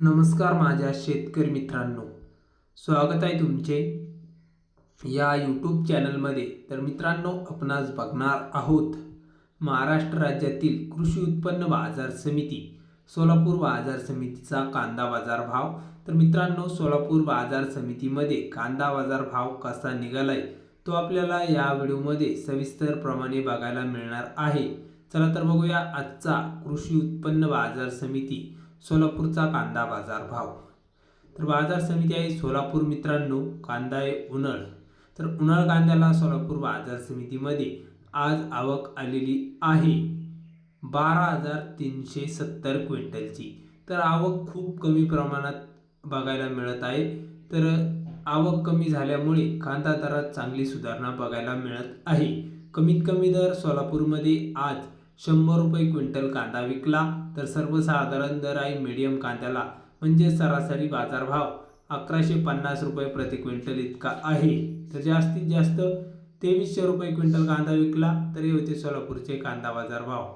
नमस्कार माझ्या शेतकरी मित्रांनो. स्वागत आहे तुमचे या यूट्यूब चॅनलमध्ये तर मित्रांनो आपणास बघणार आहोत महाराष्ट्र राज्यातील कृषी उत्पन्न बाजार समिती सोलापूर बाजार समितीचा कांदा बाजार भाव. तर मित्रांनो सोलापूर बाजार समितीमध्ये कांदा बाजार भाव कसा निघालाय तो आपल्याला या व्हिडिओमध्ये सविस्तरप्रमाणे बघायला मिळणार आहे. चला तर बघूया आजचा कृषी उत्पन्न बाजार समिती सोलापूरचा कांदा बाजार भाव. तर बाजार समिती आहे सोलापूर मित्रांनो कांदा आहे उन्हाळ. तर उन्हाळ कांद्याला सोलापूर बाजार समितीमध्ये आज आवक आलेली आहे. बारा हजार तीनशे सत्तर क्विंटलची. तर आवक खूप कमी प्रमाणात बघायला मिळत आहे. तर आवक कमी झाल्यामुळे कांदा दरात चांगली सुधारणा बघायला मिळत आहे. कमीत कमी दर सोलापूरमध्ये आज शंभर रुपये क्विंटल कांदा विकला तर सर्वसाधारण दर आहे मीडियम कांद्याला म्हणजे सरासरी बाजारभाव अकराशे पन्नास रुपये प्रति क्विंटल इतका आहे. तर जास्तीत जास्त तेवीसशे रुपये क्विंटल कांदा विकला तरी होते सोलापूरचे कांदा बाजार भाव